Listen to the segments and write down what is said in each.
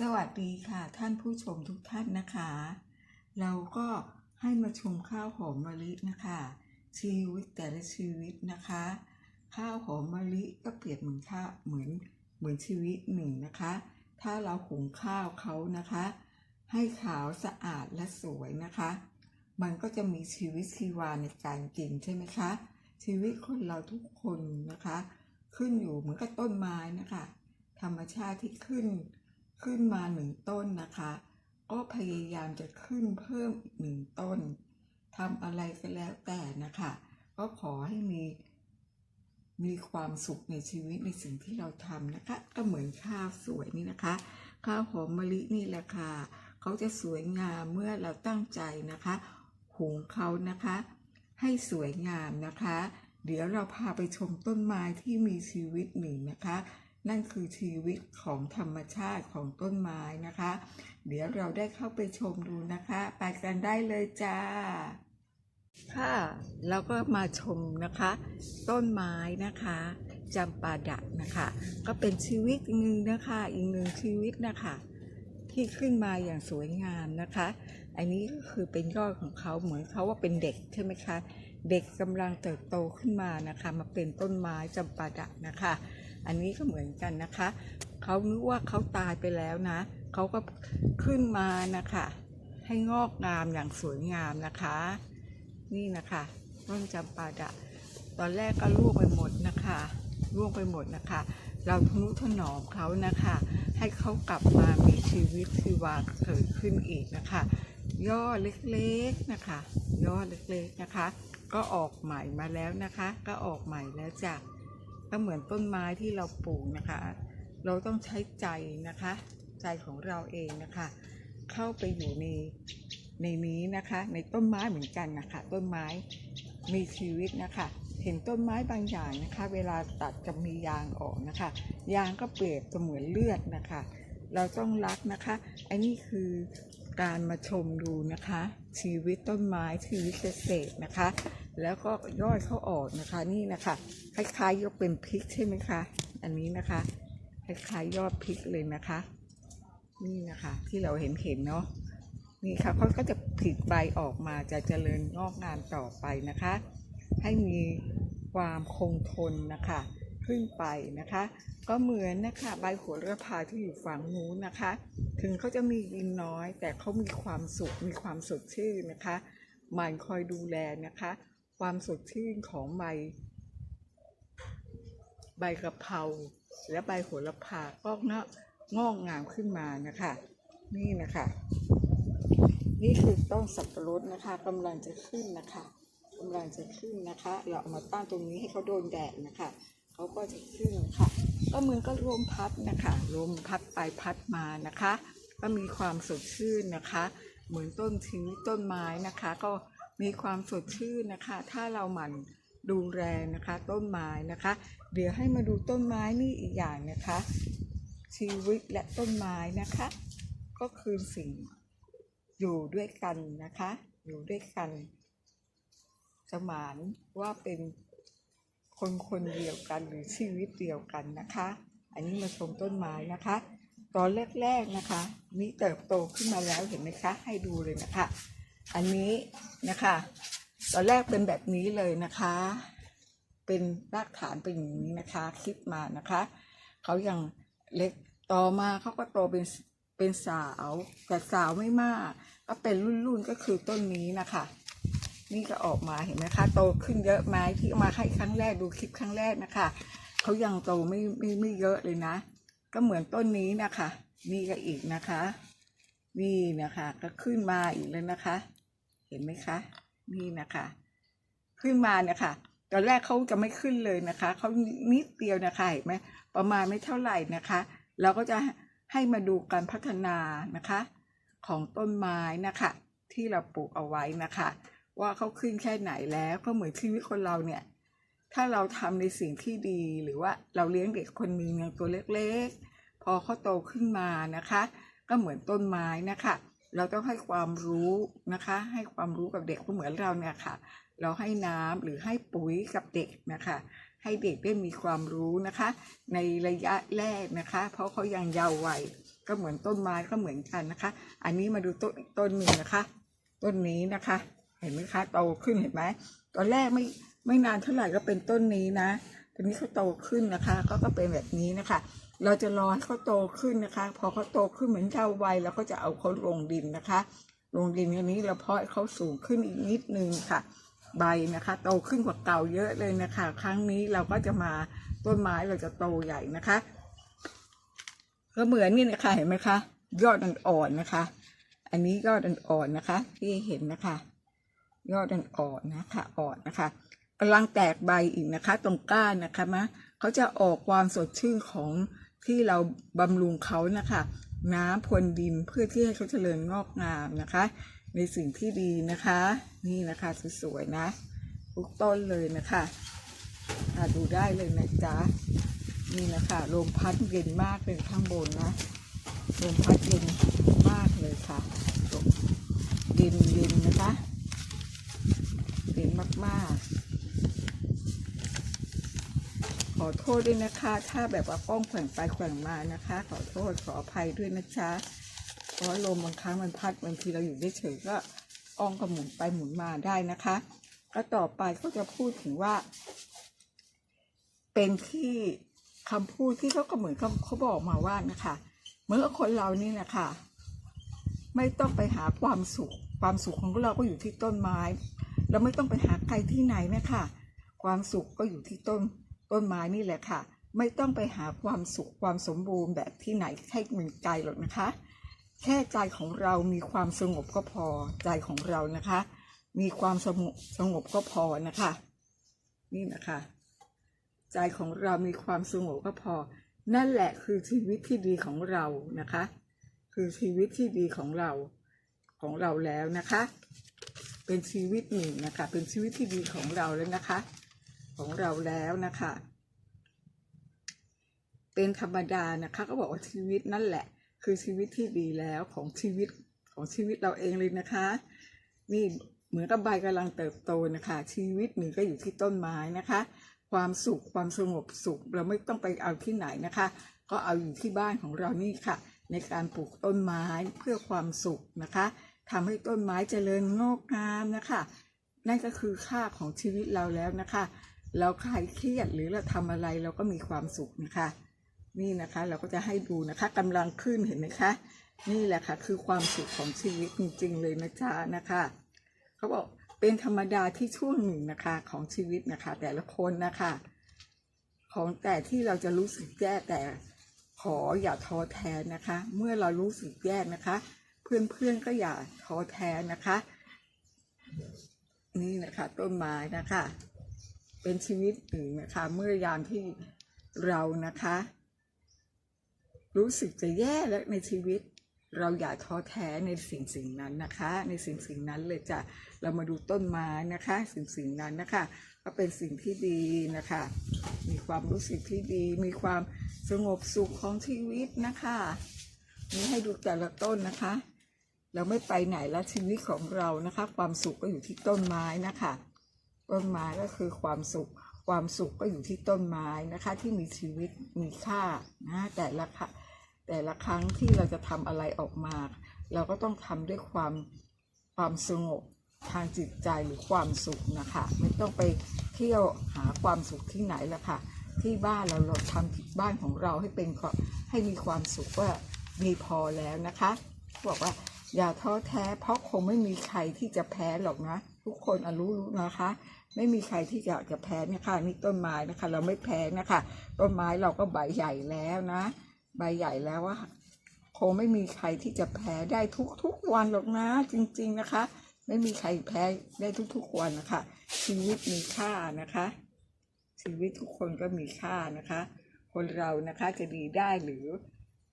สวัสดีค่ะท่านผู้ชมทุกท่านนะคะ เราก็ให้มาชมข้าวหอมมะลินะคะ ชีวิตแต่ละชีวิตนะคะ ข้าวหอมมะลิก็เปรียบเหมือนข้าวเหมือนเหมือนชีวิตหนึ่งนะคะ ถ้าเราหุงข้าวเขานะคะ ให้ขาวสะอาดและสวยนะคะ มันก็จะมีชีวิตชีวาในการกินใช่ไหมคะ ชีวิตคนเราทุกคนนะคะ ขึ้นอยู่เหมือนกับต้นไม้นะคะ ธรรมชาติที่ขึ้น ขึ้นมาหนึ่งต้นนะคะ ก็พยายามจะขึ้นเพิ่มหนึ่งต้นทำอะไรก็แล้วแต่นะคะ ก็ขอให้มีมีความสุขในชีวิตในสิ่งที่เราทำนะคะ ก็เหมือนข้าวสวยนี่นะคะ ข้าวหอมมะลินี่แหละค่ะเขาจะสวยงามเมื่อเราตั้งใจนะคะหุงเขานะคะ ให้สวยงามนะคะ เดี๋ยวเราพาไปชมต้นไม้ที่มีชีวิตหนึ่งนะคะ นั่นคือชีวิตของธรรมชาติของต้นไม้นะคะ เดี๋ยวเราได้เข้าไปชมดูนะคะ ไปกันได้เลยจ้า ค่ะเราก็มาชมนะคะ ต้นไม้นะคะจำปาดะนะคะ ก็เป็นชีวิตหนึ่งนะคะอีกหนึ่งชีวิตนะคะที่ขึ้นมาอย่างสวยงามนะคะ อันนี้ก็คือเป็นยอดของเขาเหมือนเขาว่าเป็นเด็กใช่ไหมคะ เด็กกำลังเติบโตขึ้นมานะคะ มาเป็นต้นไม้จำปาดะนะคะ อันนี้ก็เหมือนกันนะคะเขานึกว่าเขาตายไปแล้วนะเขาก็ขึ้นมานะคะ ให้งอกงามอย่างสวยงามนะคะ นี่นะคะต้นจำปาดะตอนแรกก็ร่วงไปหมดนะคะร่วงไปหมดนะคะ เราทนุถนอมเขานะคะ ให้เขากลับมามีชีวิตชีวาเกิดขึ้นอีกนะคะยอดเล็กๆนะคะยอดเล็กๆนะคะ ก็ออกใหม่มาแล้วนะคะ ก็ออกใหม่แล้วจ้ะก็ ก็เหมือนต้นไม้ที่เราปลูกนะคะ เราต้องใช้ใจนะคะ ใจของเราเองนะคะ เข้าไปอยู่ในในนี้นะคะ ในต้นไม้เหมือนกันนะคะต้นไม้มีชีวิตนะคะ เห็นต้นไม้บางอย่างนะคะ เวลาตัดจะมียางออกนะคะ ยางก็เปรียบเสมือนเลือดนะคะ เราต้องรักนะคะ อันนี้คือการมาชมดูนะคะ ชีวิตต้นไม้ชีวิตเกษตรนะคะ แล้วก็ยอดเขาออกนะคะนี่นะคะคล้ายๆยกเป็นพริกใช่ไหมคะอันนี้นะคะคล้ายๆยอดพริกเลยนะคะ นี่นะคะที่เราเห็นเห็นเนาะนี่ค่ะเขาก็จะผลิใบออกมาจะเจริญงอกงามต่อไปนะคะ ให้มีความคงทนนะคะขึ้นไปนะคะ ก็เหมือนนะคะใบโหระพาที่อยู่ฝั่งนู้นนะคะ ถึงเขาจะมีดินน้อย แต่เขามีความสุขมีความสดชื่นนะคะมันคอยดูแลนะคะ ความสดชื่นของใบ ใบกะเพราและใบโหระพาก็เงาะงอกงามขึ้นมานะคะ นี่นะคะ นี่คือต้นสับปะรดนะคะกำลังจะขึ้นนะคะกำลังจะขึ้นนะคะ เราเอามาตั้งตรงนี้ให้เขาโดนแดดนะคะเขาก็จะขึ้นค่ะก็เมือก็ลมพัดนะคะลมพัดไปพัดมานะคะ ก็มีความสดชื่นนะคะ เหมือนต้นชีวิตต้นไม้นะคะ ก็ มีความสดชื่นนะคะ ถ้าเราหมั่นดูแลนะคะ ต้นไม้นะคะ เดี๋ยวให้มาดูต้นไม้นี่อีกอย่างนะคะ ชีวิตและต้นไม้นะคะ ก็คือสิ่งอยู่ด้วยกันนะคะ อยู่ด้วยกันสมานว่าเป็นคนคนเดียวกันหรือชีวิตเดียวกันนะคะ อันนี้มาชมต้นไม้นะคะ ตอนแรกๆนะคะ นี่เติบโตขึ้นมาแล้วเห็นไหมคะ ให้ดูเลยนะคะ อันนี้นะคะ ตอนแรกเป็นแบบนี้เลยนะคะ เป็นรากฐานเป็นอย่างนี้นะคะ คิดมานะคะเขายังเล็กต่อมาเขาก็โตเป็นเป็นสาวแต่สาวไม่มาก ก็เป็นรุ่นๆก็คือต้นนี้นะคะ นี่ก็ออกมาเห็นไหมคะ โตขึ้นเยอะไหมที่มาให้ครั้งแรกดูคลิปครั้งแรกนะคะเขายังโตไม่ไม่ไม่เยอะเลยนะ ก็เหมือนต้นนี้นะคะ นี่ก็อีกนะคะ นี่นะคะ ก็ขึ้นมาอีกแล้วนะคะ เห็นไหมคะนี่นะคะ ขึ้นมาเนี่ยค่ะตอนแรกเขาจะไม่ขึ้นเลยนะคะเขานิดเดียวนะคะเห็นไหมประมาณไม่เท่าไหร่นะคะ เราก็จะให้มาดูการพัฒนานะคะ ของต้นไม้นะคะ ที่เราปลูกเอาไว้นะคะ ว่าเขาขึ้นแค่ไหนแล้วก็เหมือนชีวิตคนเราเนี่ย ถ้าเราทำในสิ่งที่ดีหรือว่าเราเลี้ยงเด็กคนหนึ่งอย่างตัวเล็กๆ พอเขาโตขึ้นมานะคะ ก็เหมือนต้นไม้นะคะ เราต้องให้ความรู้นะคะ ให้ความรู้กับเด็กก็เหมือนเราเนี่ยค่ะ เราให้น้ำหรือให้ปุ๋ยกับเด็กนะคะ ให้เด็กได้มีความรู้นะคะ ในระยะแรกนะคะ เพราะเขายังเยาว์วัยก็เหมือนต้นไม้ก็เหมือนกันนะคะ อันนี้มาดูต้นต้นหนึ่งนะคะ ต้นนี้นะคะ เห็นไหมคะโตขึ้นเห็นไหมตอนแรกไม่ไม่นานเท่าไหร่ก็เป็นต้นนี้นะ ตอนนี้เขาโตขึ้นนะคะก็ก็เป็นแบบนี้นะคะ เราจะรอให้เขาโตขึ้นนะคะ พอเขาโตขึ้นเหมือนเจ้าวัยเราก็จะเอาเขาลงดินนะคะ ลงดินอันนี้เราเพาะเขาสูงขึ้นอีกนิดนึงค่ะ ใบนะคะ โตขึ้นกว่าเก่าเยอะเลยนะคะ ครั้งนี้เราก็จะมาต้นไม้เราจะโตใหญ่นะคะ ก็เหมือนนี่นะคะเห็นไหมคะ ยอดอ่อนๆนะคะ อันนี้ยอดอ่อนๆนะคะ ที่เห็นนะคะ ยอดอ่อนๆนะคะอ่อนนะคะ กำลังแตกใบอีกนะคะ ตรงก้านนะคะมะเขาจะออกความสดชื่นของที่เราบำรุงเขานะคะ น้ำพรวนดินเพื่อที่ให้เขาเจริญงอกงามนะคะ ในสิ่งที่ดีนะคะ นี่นะคะสวยๆนะทุกต้นเลยนะคะะดูได้เลยนะจ๊ะนี่นะคะลมพัดเย็นมากเลยข้างบนนะลมพัดเย็นมากเลยค่ะลมเย็นเย็นนะคะเย็นมากๆ ข อโทษด้วยนะคะ ถ้าแบบว่ากล้องแขว่งไปแขว่งมานะคะ ขอโทษขออภัยด้วยนะจ๊ะเพราะลมบางครั้งมันพัดบางทีเราอยู่เฉยๆก็กล้องก็หมุนไปหมุนมาได้นะคะก็ต่อไปก็จะพูดถึงว่า เป็นที่คำพูดที่เขาก็เหมือนเขาบอกมาว่านะคะเมื่อคนเรานี่นะคะไม่ต้องไปหาความสุข ความสุขของเราก็อยู่ที่ต้นไม้ เราไม่ต้องไปหาใครที่ไหนนะคะความสุขก็อยู่ที่ต้น ต้นไม้นี่แหละค่ะ ไม่ต้องไปหาความสุขความสมบูรณ์แบบที่ไหนให้มันไกลหรอกนะคะ แค่ใจของเรามีความสงบก็พอใจของเรานะคะ มีความสงบสงบก็พอนะคะ นี่นะคะ ใจของเรามีความสงบก็พอ นั่นแหละคือชีวิตที่ดีของเรานะคะ คือชีวิตที่ดีของเราของเราแล้วนะคะ เป็นชีวิตหนึ่งนะคะ เป็นชีวิตที่ดีของเราแล้วนะคะ ของเราแล้วนะคะ เป็นธรรมดานะคะก็บอกว่าชีวิตนั่นแหละ คือชีวิตที่ดีแล้วของชีวิตของชีวิตเราเองเลยนะคะ นี่เหมือนกับใบกำลังเติบโตนะคะ ชีวิตหนึ่งก็อยู่ที่ต้นไม้นะคะ ความสุขความสงบสุข เราไม่ต้องไปเอาที่ไหนนะคะ ก็เอาอยู่ที่บ้านของเรานี่ค่ะ ในการปลูกต้นไม้เพื่อความสุขนะคะทำให้ต้นไม้เจริญงอกงามนะคะ นั่นก็คือค่าของชีวิตเราแล้วนะคะ เราใครเครียดหรือเราทำอะไรเราก็มีความสุขนะคะ นี่นะคะเราก็จะให้ดูนะคะกำลังขึ้นเห็นไหมคะ นี่แหละค่ะ คือความสุขของชีวิตจริง ๆ เลยนะจ๊ะนะคะเขาบอกเป็นธรรมดาที่ช่วงหนึ่งนะคะของชีวิตนะคะ แต่ละคนนะคะ ของแต่ที่เราจะรู้สึกแย่แต่ขออย่าท้อแท้นะคะ เมื่อเรารู้สึกแย่นะคะ เพื่อนๆก็อย่าท้อแท้นะคะ นี่นะคะต้นไม้นะคะ เป็นชีวิตหนึ่งนะคะ เมื่อยามที่เรานะคะ รู้สึกจะแย่แล้วในชีวิต เราอย่าท้อแท้ในสิ่งสิ่งนั้นนะคะ ในสิ่งสิ่งนั้นเลยจะเรามาดูต้นไม้นะคะ สิ่งสิ่งนั้นนะคะก็เป็นสิ่งที่ดีนะคะ มีความรู้สึกที่ดี มีความสงบสุขของชีวิตนะคะนี่ให้ดูแต่ละต้นนะคะ เราไม่ไปไหนแล้วชีวิตของเรานะคะ ความสุขก็อยู่ที่ต้นไม้นะคะ ต้นไม้ก็คือความสุข ความสุขก็อยู่ที่ต้นไม้นะคะ ที่มีชีวิตมีค่านะแต่ละค่ะแต่ละครั้งที่เราจะทำอะไรออกมา เราก็ต้องทำด้วยความความสงบทางจิตใจหรือความสุขนะคะ ไม่ต้องไปเที่ยวหาความสุขที่ไหนละค่ะ ที่บ้านเราเราทำบ้านของเราให้เป็นให้มีความสุขว่ามีพอแล้วนะคะบอกว่าอย่าท้อแท้เพราะคงไม่มีใครที่จะแพ้หรอกนะ ทุกคนรู้รู้นะคะ ไม่มีใครที่จะจะแพ้นี่ยค่ะนี่ต้นไม้นะคะ เราไม่แพ้นะคะ ต้นไม้เราก็ใบใหญ่แล้วนะ ใบใหญ่แล้วว่าคงไม่มีใครที่จะแพ้ได้ทุกทุกวันหรอกนะ จริง ๆนะคะ ไม่มีใครแพ้ได้ทุกๆวันนะคะ ชีวิตมีค่านะคะ ชีวิตทุกคนก็มีค่านะคะ คนเรานะคะจะดีได้หรือ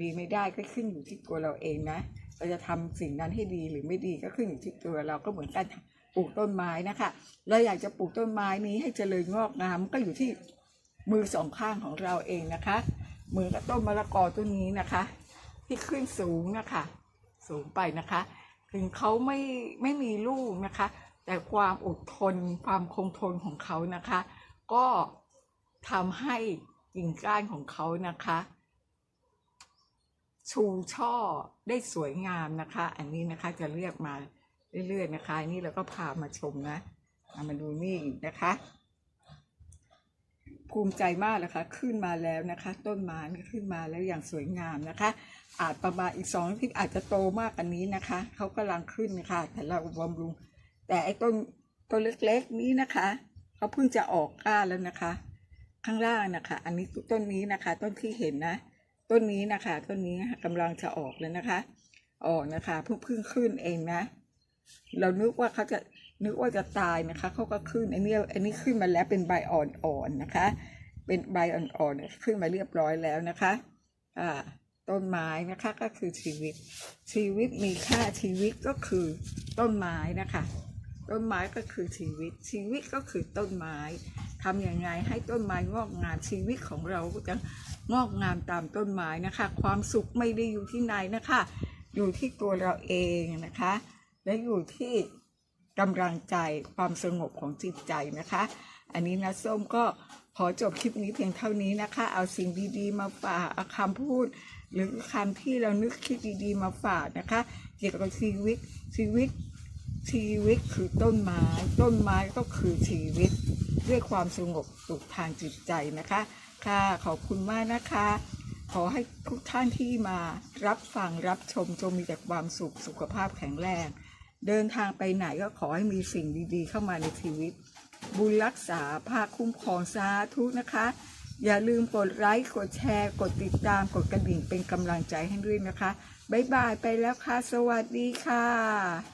ดีไม่ได้ก็ขึ้นอยู่ที่ตัวเราเองนะ เราจะทำสิ่งนั้นให้ดีหรือไม่ดีก็ขึ้นอยู่ที่ตัวเราก็เหมือนกัน ปลูกต้นไม้นะคะเราอยากจะปลูกต้นไม้นี้ให้เจริญงอกงามก็อยู่ที่มือสองข้างของเราเองนะคะ มือกับต้นมะละกอต้นนี้นะคะ ที่ขึ้นสูงนะคะ สูงไปนะคะ ถึงเขาไม่ไม่มีลูกนะคะ แต่ความอดทนความคงทนของเขานะคะ ก็ทำให้กิ่งก้านของเขานะคะชูช่อได้สวยงามนะคะ อันนี้นะคะจะเรียกมา เรื่อยๆนะคะนี่เราก็พามาชมนะามาดูนี่นะคะ ภูมิใจมากนะคะ ขึ้นมาแล้วนะคะ ต้นไม้ขึ้นมาแล้วอย่างสวยงามนะคะ อาจประมาณอีกสองอาทิตย์อาจจะโตมากกว่านี้นะคะเขากำลังขึ้นนะคะแต่เราบำรุง แต่ไอ้ต้นต้นเล็กๆนี้นะคะเขาเพิ่งจะออกก้าแล้วนะคะ ข้างล่างนะคะ อันนี้ต้นนี้นะคะ ต้นที่เห็นนะ ต้นนี้นะคะ ต้นนี้กำลังจะออกแล้วนะคะ ออกนะคะเพิ่งเพิ่งขึ้นเองนะ เรานึกว่าเขาจะนึกว่าจะตายนะคะเขาก็ขึ้นอันนี้อันนี้ขึ้นมาแล้วเป็นใบอ่อนๆนะคะ เป็นใบอ่อนๆขึ้นมาเรียบร้อยแล้วนะคะอ่าต้นไม้นะคะก็คือชีวิต ชีวิตมีค่าชีวิตก็คือต้นไม้นะคะ ต้นไม้ก็คือชีวิต ชีวิตก็คือต้นไม้ทำยังไงให้ต้นไม้งอกงามชีวิตของเราก็จะงอกงามตามต้นไม้นะคะ ความสุขไม่ได้อยู่ที่ไหนนะคะ อยู่ที่ตัวเราเองนะคะ และอยู่ที่กำลังใจความสงบของจิตใจนะคะ อันนี้นะส้มก็ขอจบคลิปนี้เพียงเท่านี้นะคะ เอาสิ่งดีๆมาฝากเอาคำพูด หรือคำที่เรานึกคิดดีๆมาฝากนะคะ เกี่ยวกับชีวิตชีวิตชีวิตคือต้นไม้ต้นไม้ก็คือชีวิตด้วยความสงบสุขทางจิตใจนะคะ ค่ะขอบคุณมากนะคะ ขอให้ทุกท่านที่มารับฟังรับชมจงมีแต่ความสุขสุขภาพแข็งแรง เดินทางไปไหนก็ขอให้มีสิ่งดีๆ เข้ามาในชีวิต บุญรักษาภาคคุ้มครองสาธุนะคะ อย่าลืมกดไลค์กดแชร์ กดติดตามกดกระดิ่งเป็นกำลังใจให้ด้วยนะคะ บ๊ายบายไปแล้วค่ะ สวัสดีค่ะ